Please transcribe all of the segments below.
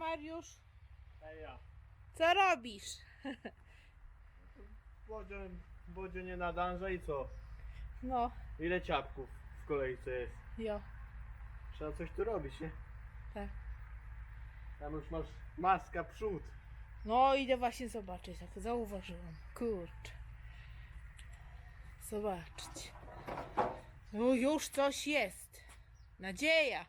Mariusz? Ej ja. Co robisz? Bodzio, Bodzio nie nadąża i co? No, Ile ciapków w kolejce jest? jo, Trzeba coś tu robić, nie? tak. Tam już masz maska przód. No, idę właśnie zobaczyć, tak zauważyłam. Kurczę. Zobaczcie. No, już coś jest. Nadzieja.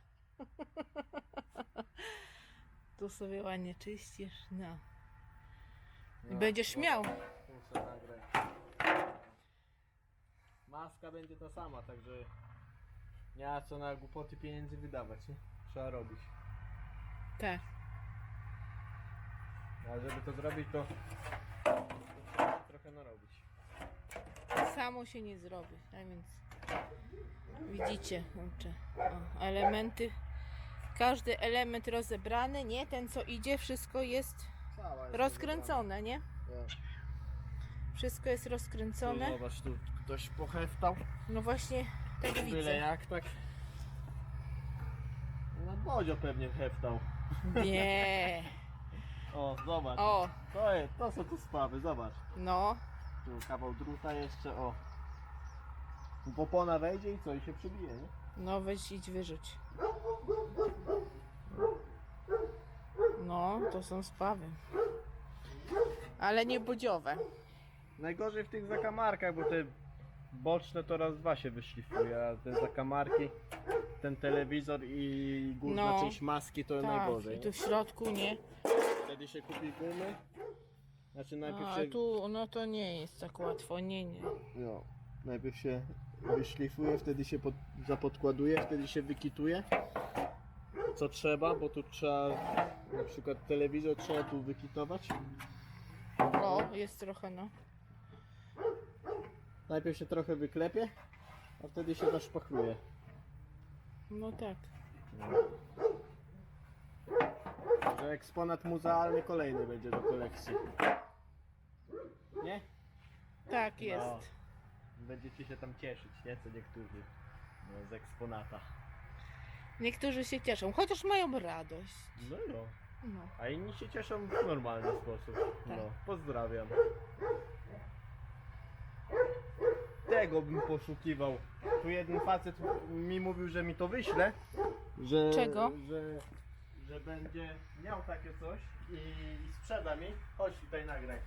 Tu sobie ładnie czyścisz, no. I będziesz miał. Muszę nagrać. Maska będzie ta sama, także nie ma co na głupoty pieniędzy wydawać, nie? Trzeba robić. Tak. A żeby to zrobić, to trzeba trochę narobić. Samo się nie zrobi, tak więc widzicie, kurczę, o, elementy, każdy element rozebrany, nie? Ten co idzie, wszystko jest Cała jest rozkręcone, nie? rozebrana. Wszystko jest Tu rozkręcone. Zobacz, tu ktoś poheftał. No właśnie, tak Byle widzę. jak tak. No Bodzio pewnie heftał. Nie. O, zobacz. O, To, jest, to są tu sprawy, zobacz. no, Tu kawał druta jeszcze, o. Tu Popona wejdzie i co? I się przybije, nie? no weź idź wyrzuć. No, to są sprawy. Ale nie bodziowe. Najgorzej w tych zakamarkach, bo te boczne to raz dwa się wyszlifuje, a te zakamarki, ten telewizor i górna No. część maski to Tak, najgorzej. i tu w środku nie. Wtedy się kupi gumy. Znaczy najpierw A się... tu, no to nie jest tak łatwo, nie, nie. No, najpierw się wyszlifuje, wtedy się pod, zapodkładuje, wtedy się wykituje. Co trzeba, bo tu trzeba, na przykład telewizor trzeba tu wykitować. O, jest trochę, no. Najpierw się trochę wyklepie, a wtedy się zaszpachluje. No tak. Że eksponat muzealny kolejny będzie do kolekcji. Nie? Tak jest. No. Będziecie się tam cieszyć, nie? Co niektórzy no, z eksponata. Niektórzy się cieszą, chociaż mają radość. No no. No. A inni się cieszą w normalny sposób. Tak. No, pozdrawiam. Tego bym poszukiwał. Tu jeden facet mi mówił, że mi to wyśle. Że, Czego? Że, że będzie miał takie coś i, i sprzeda mi. Chodź tutaj nagraj.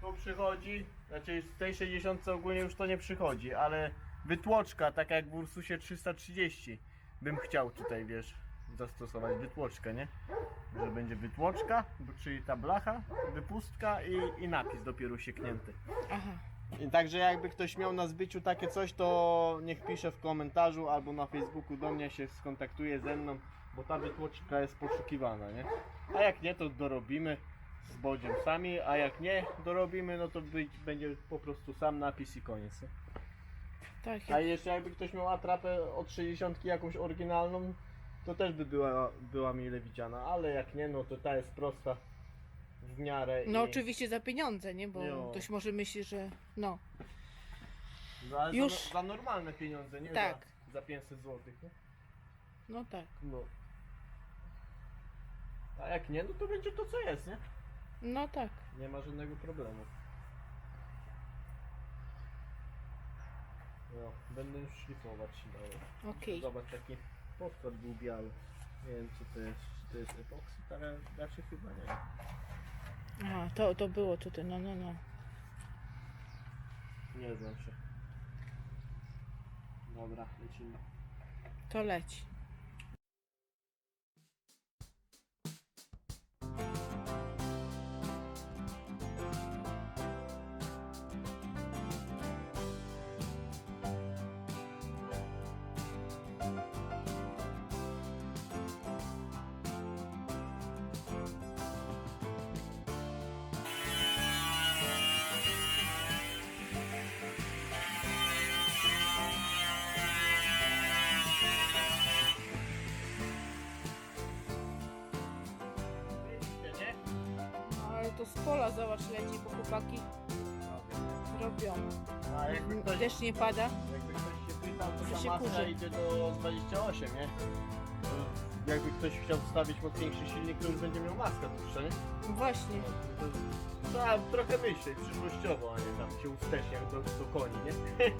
Tu przychodzi, znaczy z tej 60 ogólnie już to nie przychodzi, ale wytłoczka, tak jak w Ursusie 330 bym chciał tutaj, wiesz, zastosować wytłoczkę, nie? Że będzie wytłoczka, bo- czyli ta blacha, wypustka i, i napis dopiero sieknięty. Aha. I także jakby ktoś miał na zbyciu takie coś, to niech pisze w komentarzu albo na Facebooku do mnie się skontaktuje ze mną, bo ta wytłoczka jest poszukiwana, nie? A jak nie, to dorobimy z bodziem sami, a jak nie dorobimy, no to być, będzie po prostu sam napis i koniec. Nie? Tak A jeszcze jakby ktoś miał atrapę od 60 jakąś oryginalną, to też by była, była mile widziana, ale jak nie, no to ta jest prosta w miarę. No i... oczywiście za pieniądze, nie? Bo Jo. ktoś może myśleć, że no. No, ale Już- Za, za normalne pieniądze, nie Tak. za, za 500 zł. Nie? No tak. No. A jak nie, no to będzie to co jest, nie? No tak. Nie ma żadnego problemu. No, będę już szlifować dalej. Okej. Zobacz, taki podkład był biały. Nie wiem co to jest, czy to jest epoksy, ale raczej chyba nie. Aha, to, to było tutaj, no, no, no. Nie znam się. Dobra, lecimy. To leci. Zobacz leci, bo chłopaki robią. A jakby ktoś, Też nie pada. jakby ktoś się pytał, to ta masa kurzy? idzie do 28, nie? jakby ktoś chciał wstawić mocniejszy silnik, to już będzie miał maskę dłuższa, nie? Właśnie. To Trzeba trochę myśleć przyszłościowo, a nie tam się usteczniać do, do koni, nie?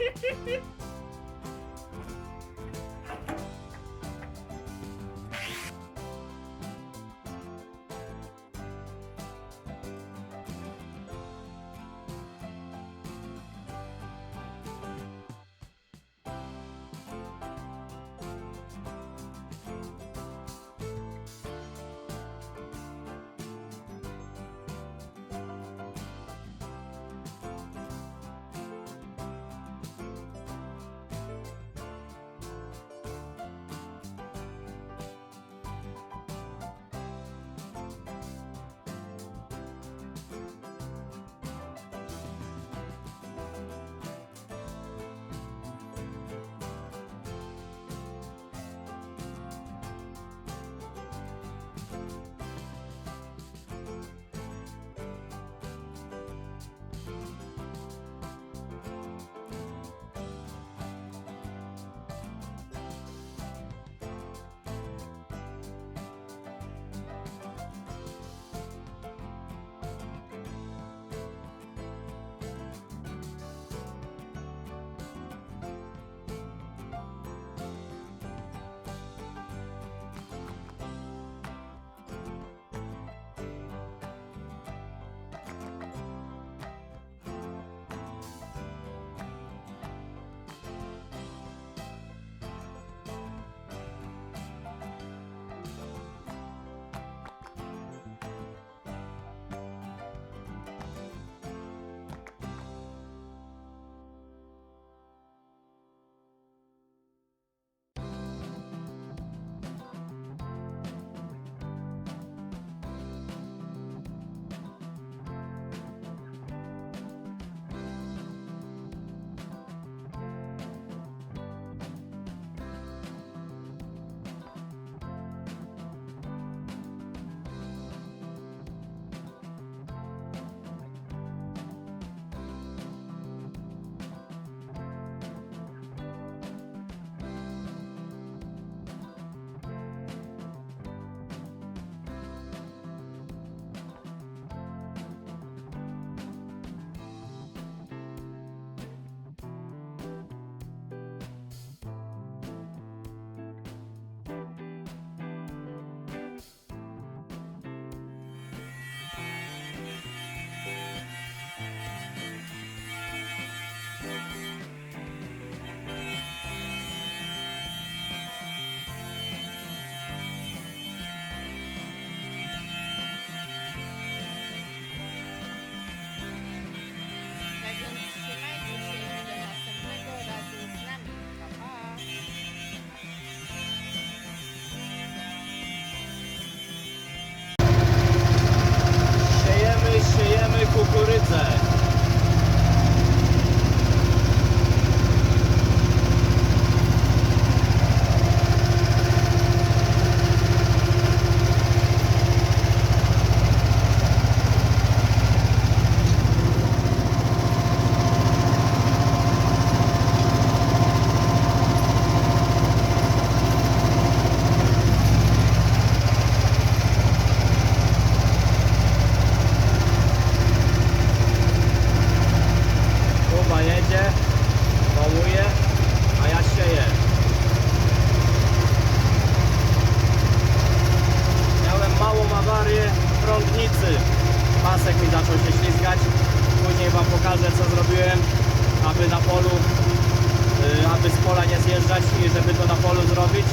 żeby z pola nie zjeżdżać i żeby to na polu zrobić.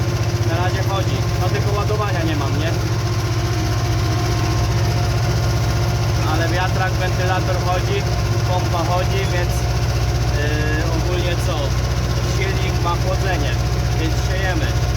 Na razie chodzi, no tylko ładowania nie mam, nie? Ale wiatrak, wentylator chodzi, pompa chodzi, więc yy, ogólnie co? Silnik ma chłodzenie, więc siejemy.